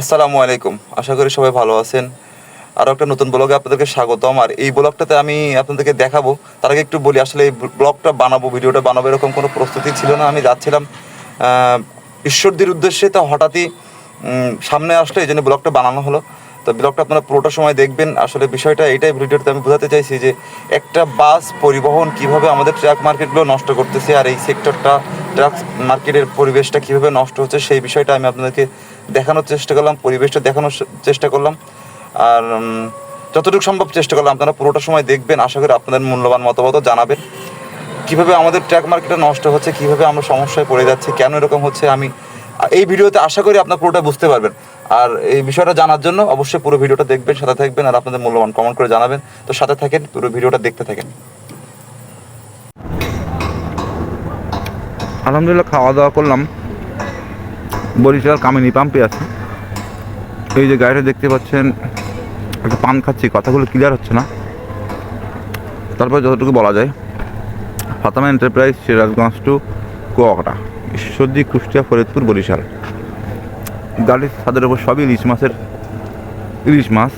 আসসালামু আলাইকুম। আশা করি সবাই ভালো আছেন। আরও একটা নতুন ব্লগে আপনাদেরকে স্বাগতম। আর এই ব্লগটাতে আমি আপনাদেরকে দেখাবো। তার আগে একটু বলি, আসলে এই ব্লগটা বানাবো, ভিডিওটা বানাবো, এরকম কোনো প্রস্তুতি ছিল না। আমি যাচ্ছিলাম ঈশ্বরদীর উদ্দেশ্যে। তো হঠাৎই সামনে আসলে, এই জন্য ব্লগটা বানানো হলো। তো ব্লগটা আপনারা পুরোটা সময় দেখবেন। আসলে বিষয়টা এটাই ভিডিওতে আমি বোঝাতে চাইছি যে একটা বাস পরিবহন কীভাবে আমাদের ট্রাক মার্কেটগুলো নষ্ট করতেছে আর এই সেক্টরটা ট্রাক মার্কেটের পরিবেশটা কীভাবে নষ্ট হচ্ছে সেই বিষয়টা আমি আপনাদেরকে দেখানোর চেষ্টা করলাম, পরিবেশটা দেখানোর চেষ্টা করলাম। আর যতটুকু সম্ভব চেষ্টা করলাম, আপনারা পুরোটা সময় দেখবেন। আশা করি আপনাদের মূল্যবান মতামত জানাবেন। কীভাবে আমাদের ট্র্যাক মার্কেটটা নষ্ট হচ্ছে, কীভাবে আমরা সমস্যায় পড়ে যাচ্ছে, কেন এরকম হচ্ছে, আমি এই ভিডিওতে আশা করি আপনার পুরোটা বুঝতে পারবেন। আর এই বিষয়টা জানার জন্য অবশ্যই পুরো ভিডিওটা দেখবেন, সাথে থাকবেন আর আপনাদের মূল্যবান কমেন্ট করে জানাবেন। তো সাথে থাকেন, পুরো ভিডিওটা দেখতে থাকেন। আলহামদুলিল্লাহ খাওয়া দাওয়া করলাম। বরিশাল কামিনী পাম্পে আছে। এই যে গাড়িটা দেখতে পাচ্ছেন, একটা পান খাচ্ছি, কথাগুলো ক্লিয়ার হচ্ছে না। তারপর যতটুকু বলা যায়, ফাতামা এন্টারপ্রাইজ সিরাজগঞ্জ টু কুয়াকাটা, ঈশ্বরদী, কুষ্টিয়া, ফরিদপুর, বরিশাল। গাড়ির ছাদের ওপর সবই ইলিশ মাছের, ইলিশ মাছ।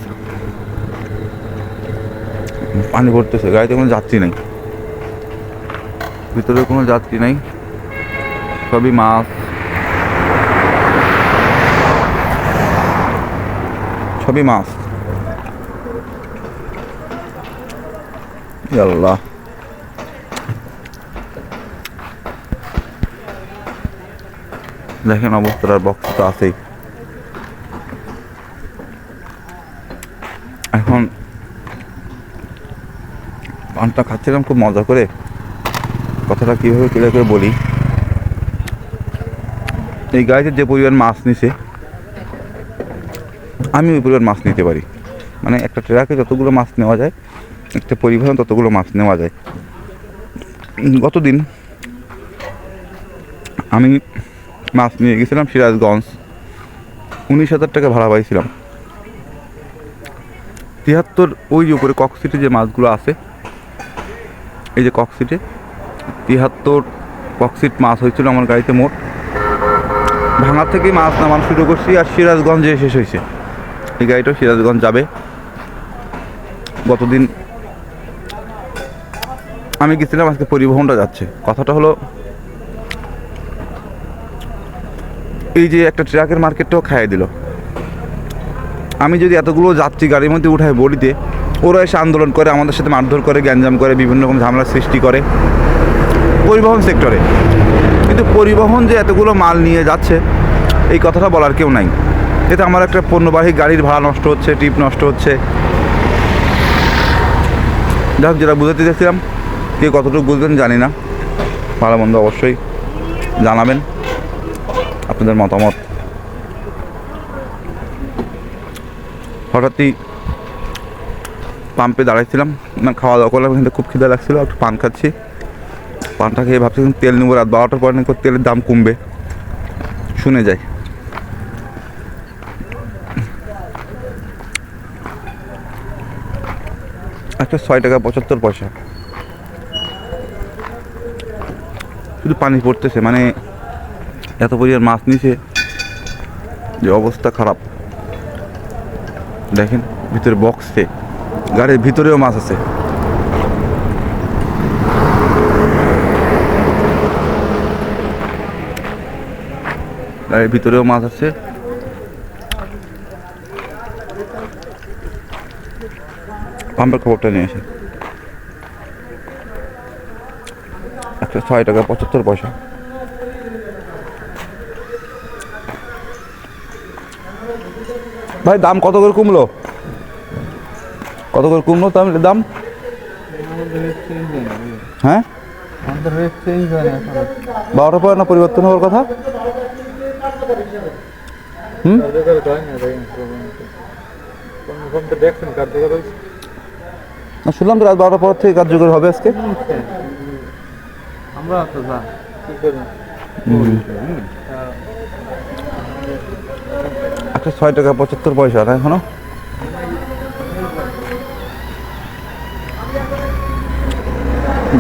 পানি ভরতেছে গাড়িতে কোনো যাত্রী নেই। ভিতরে কোনো যাত্রী নেই। সবই মাছ। সবই মাছ। আল্লাহ দেখেন অবস্থার বক্স তো আছেই। এখন পানটা খাচ্ছিলাম, খুব মজা করে। কথাটা কীভাবে ক্লিয়ার করে বলি। এই গাড়িতে যে পরিমাণ মাছ নিছে, আমি ওই পরিমাণ মাছ নিতে পারি। মানে একটা ট্রাকে যতগুলো মাছ নেওয়া যায়, একটা পরিবহন ততগুলো মাছ নেওয়া যায়। গতদিন আমি মাছ নিয়ে গেছিলাম সিরাজগঞ্জ। উনিশ হাজার টাকা ভাড়া পাইছিলাম। তিয়াত্তর ওই যে উপরে কক্সিটে যে মাছগুলো আছে, এই যে কক্সিটে, তিয়াত্তর কক্সিট মাছ হয়েছিল আমার গাড়িতে মোট। ভাঙা থেকে মাছ নামানো শুরু করছি আর সিরাজগঞ্জে শেষ হয়েছে। এই গাড়িটা সিরাজগঞ্জ যাবে। গতদিন আমি গেছিলাম, আজকে পরিবহনটা যাচ্ছে। কথাটা হলো, এই যে একটা ট্রাকের মার্কেটটাও খাইয়ে দিল। আমি যদি এতগুলো যাত্রী গাড়ির মধ্যে উঠাই বলিতে ওরা এসে আন্দোলন করে, আমাদের সাথে মারধর করে, গ্যাঞ্জাম করে, বিভিন্ন রকম ঝামেলার সৃষ্টি করে পরিবহন সেক্টরে কিন্তু পরিবহন যে এতগুলো মাল নিয়ে যাচ্ছে, এই কথাটা বলার কেউ নাই। এতে আমার একটা পণ্যবাহী গাড়ির ভাড়া নষ্ট হচ্ছে, টিপ নষ্ট হচ্ছে। যাই হোক যেটা বুঝাতে চাইছিলাম, কে কতটুকু বুঝবেন জানি না। ভালো মন্দ অবশ্যই জানাবেন। আপনাদের মতামত হঠাৎই পাম্পে দাঁড়াইছিলাম, না খাওয়া দাওয়া করলাম কিন্তু খুব খিদে লাগছিল, একটু পান খাচ্ছি। পানটা খেয়ে ভাবছিলাম তেল নেব, রাত বারোটার পর নাকি তেলের দাম কমবে। শুনে যাই। একটা ছয় টাকা পঁচাত্তর পয়সা। শুধু পানি পড়তেছে মানে এত পরিমাণ মাছ নিছে, যে অবস্থা খারাপ। দেখেন, ভিতরে বক্সে গাড়ির ভিতরেও মাছ আছে। গাড়ির ভিতরেও মাছ আছে। পাম্পের খবরটা নিয়ে আসি একটা ছয় টাকা, পঁচাত্তর পয়সা। ভাই দাম কত করে কমলো? কত করে কমলো দাম দাম? হ্যাঁ? বারোটা পরে না পরিবর্তন হওয়ার কথা? হুম? না শুনলাম তো রাত বারোটার পর থেকে কার্যকর হবে আজকে। আমরা তো একটা ছয় টাকা পঁচাত্তর পয়সা না এখনও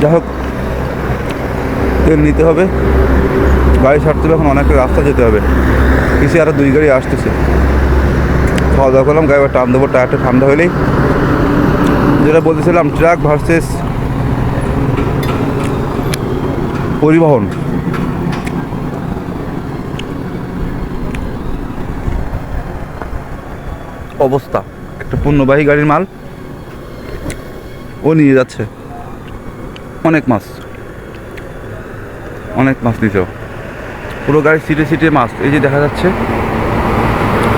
যাই হোক, তেল নিতে হবে। গাড়ি ছাড়তে হবে, এখন অনেকটা রাস্তা যেতে হবে। পিছিয়ে আরও দুই গাড়ি আসতেছে। খাওয়া দাওয়া করলাম, গাড়ি টান দেবো, টায়ারটা ঠান্ডা হলেই যেটা বলতেছিলাম, ট্রাক ভার্সেস পরিবহন। অবস্থা। একটা পণ্যবাহী গাড়ির মাল। ও নিয়ে যাচ্ছে। অনেক মাছ। অনেক মাছ নিচেও পুরো গাড়ি সিটে সিটে মাছ। এই যে দেখা যাচ্ছে,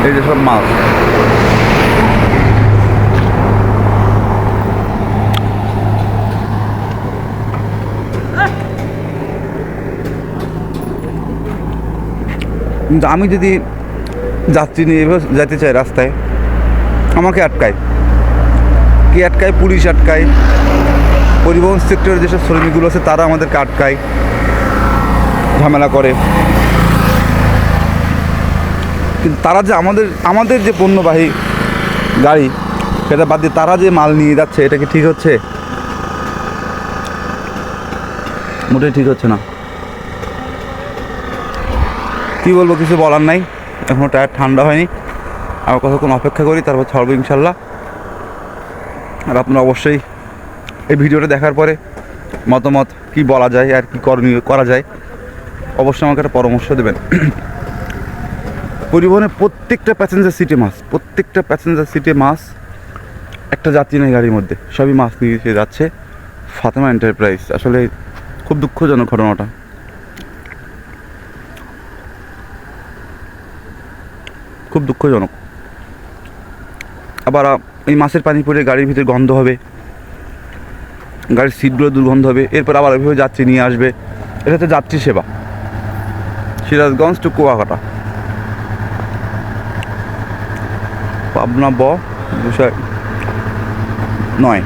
এই যে সব মাছ। কিন্তু আমি যদি যাত্রী নিয়ে যেতে চাই রাস্তায় আমাকে আটকায়। কে আটকায়? পুলিশ আটকায়। পরিবহন সেক্টরের যেসব শ্রমিকগুলো আছে, তারা আমাদেরকে আটকায়। ঝামেলা করে। কিন্তু তারা যে আমাদের আমাদের যে পণ্যবাহী গাড়ি, সেটা বাদ দিয়ে তারা যে মাল নিয়ে যাচ্ছে, এটা কি ঠিক হচ্ছে? মোটেই ঠিক হচ্ছে না। কি বলব, কিছু বলার নাই। এখনও টায়ার ঠান্ডা হয়নি। আমার কতক্ষণ অপেক্ষা করি, তারপর ছাড়বো ইনশাল্লাহ। আর আপনারা অবশ্যই এই ভিডিওটা দেখার পরে মতামত কি বলা যায় আর কি করণীয় করা যায়, অবশ্যই আমাকে একটা পরামর্শ দেবেন। পরিবহনে প্রত্যেকটা প্যাসেঞ্জার সিটে মাছ, প্রত্যেকটা প্যাসেঞ্জার সিটে মাছ, একটা যাত্রী নেই গাড়ির মধ্যে, সবই মাছ নিয়ে যাচ্ছে। ফাতেমা এন্টারপ্রাইজ আসলে খুব দুঃখজনক ঘটনাটা। খুব দুঃখজনক। আবার এই মাছের পানি পড়ে গাড়ির ভিতরে গন্ধ হবে। গাড়ির সিটগুলো দুর্গন্ধ হবে। এরপর আবার ওইভাবে যাত্রী নিয়ে আসবে। এটা হচ্ছে যাত্রী সেবা। সিরাজগঞ্জ টু কুয়াকাটা। পাবনা ব নয়।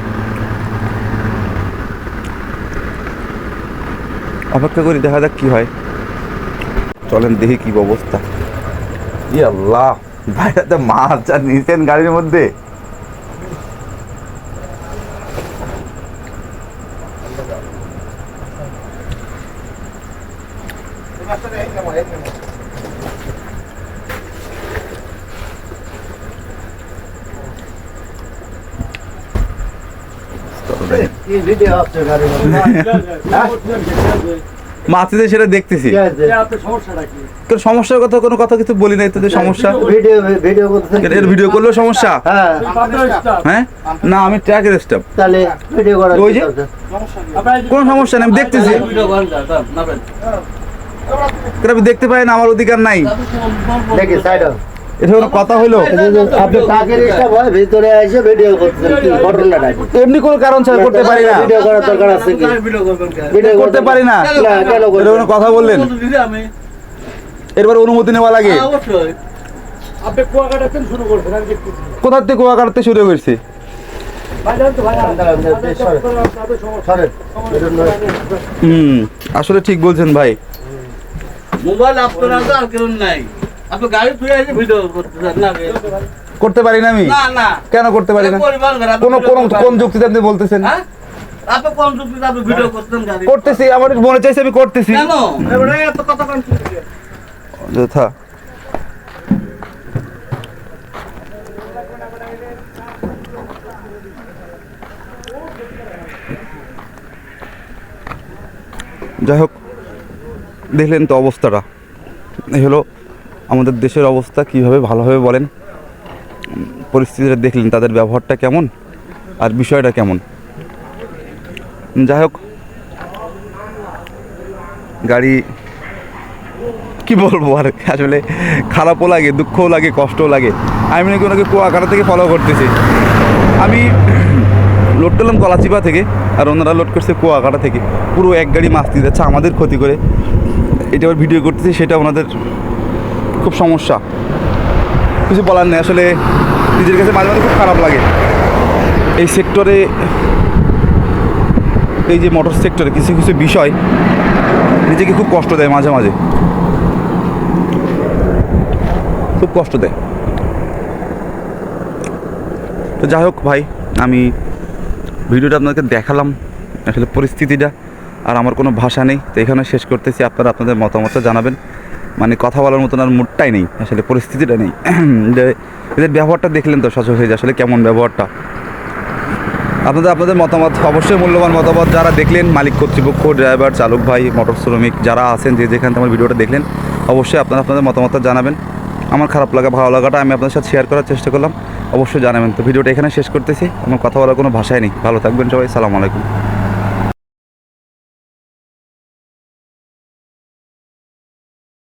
অপেক্ষা করি দেখা যাক কি হয়। চলেন দেখি কি অবস্থা। ই আল্লাহ বাইরেতে মাছ আর নিয়েছেন গাড়ির মধ্যে। মাছিতে সেটা দেখতেছি। তোর সমস্যার কথা কোনো কথা কিছু বলি নাই তোদের সমস্যা? ভিডিও ভিডিও এর ভিডিও করলেও সমস্যা? হ্যাঁ। হ্যাঁ? না আমি ট্র্যাকের স্টাফ ভিডিও ওই যে? কোনো সমস্যা নেই আমি দেখতেছি। আমি দেখতে পাই না আমার অধিকার নাই। দেখি সাইড এটা কোনো কথা হইল। আপনি টাকের স্টাফ হয় ভিতরে এসে ভিডিও করতেছেন ঘটনাটা? এমনি কোনো কারণ ছাড়া করতে পারি না। ভিডিও করার দরকার আছে কি? ভিডিও করতে পারি না। না কেন এটা কোনো কথা বললেন। এরপর অনুমতি নেওয়া লাগে। আপনি কুয়াকাটা কেন শুরু করছেন আমি দেখতেছি। কোথার থেকে কুয়া কাটতে শুরু করছি। হুম আসলে ঠিক বলছেন ভাই। মোবাইল আপনার আর কেউ নাই। আপনি গাড়ি ধুয়ে এসে ভিডিও করতে পারি না আমি? কেন করতে পারি না? কোন কোন কোন যুক্তিতে আপনি বলতেছেন? হ্যাঁ? কোন যুক্তিতে আপনি গাড়ি? করতেছি আমার মনে চাইছে আমি করতেছি। যথা। যাই হোক দেখলেন তো অবস্থাটা। এই হলো আমাদের দেশের অবস্থা কীভাবে ভালোভাবে বলেন? পরিস্থিতিটা দেখলেন, তাদের ব্যবহারটা কেমন? আর বিষয়টা কেমন? যাই হোক গাড়ি কি বলব আর, আসলে খারাপও লাগে, দুঃখও লাগে, কষ্টও লাগে। আমি নাকি ওনাকে কুয়াকাটা থেকে ফলো করতেছি। আমি লোড করলাম কলাচিপা থেকে, আর ওনারা লোড করছে কুয়াকাটা থেকে। পুরো এক গাড়ি মাছ দিয়ে যাচ্ছে আমাদের ক্ষতি করে। এটা আবার ভিডিও করতেছি, সেটা ওনাদের খুব সমস্যা। কিছু বলার নেই, আসলে নিজের কাছে মাঝে মাঝে খুব খারাপ লাগে। এই সেক্টরে এই যে মোটর সেক্টরে কিছু কিছু বিষয় নিজেকে খুব কষ্ট দেয় মাঝে মাঝে। খুব কষ্ট দেয়। তো যাই হোক ভাই, আমি ভিডিওটা আপনাদেরকে দেখালাম, আসলে পরিস্থিতিটা, আর আমার কোনো ভাষা নেই, তো এখানে শেষ করতেছি। আপনারা আপনাদের মতামতটা জানাবেন। মানে কথা বলার মতন আর মুডটাই নেই, আসলে পরিস্থিতিটা নেই। যে এদের ব্যবহারটা দেখলেন তো সচল হয়ে আসলে কেমন ব্যবহারটা। আপনাদের আপনাদের মতামত, অবশ্যই মূল্যবান মতামত যারা দেখলেন, মালিক কর্তৃপক্ষ, ড্রাইভার, চালক ভাই, মোটর শ্রমিক যারা আছেন, যে যেখান থেকে আমার ভিডিওটা দেখলেন, অবশ্যই আপনারা আপনাদের মতামতটা জানাবেন। আমার খারাপ লাগা, ভালো লাগাটা আমি আপনাদের সাথে শেয়ার করার চেষ্টা করলাম। অবশ্যই জানাবেন। তো ভিডিওটা এখানে শেষ করতেছি। আমার কথা বলার কোনো ভাষাই নেই। ভালো থাকবেন সবাই। সালাম আলাইকুম।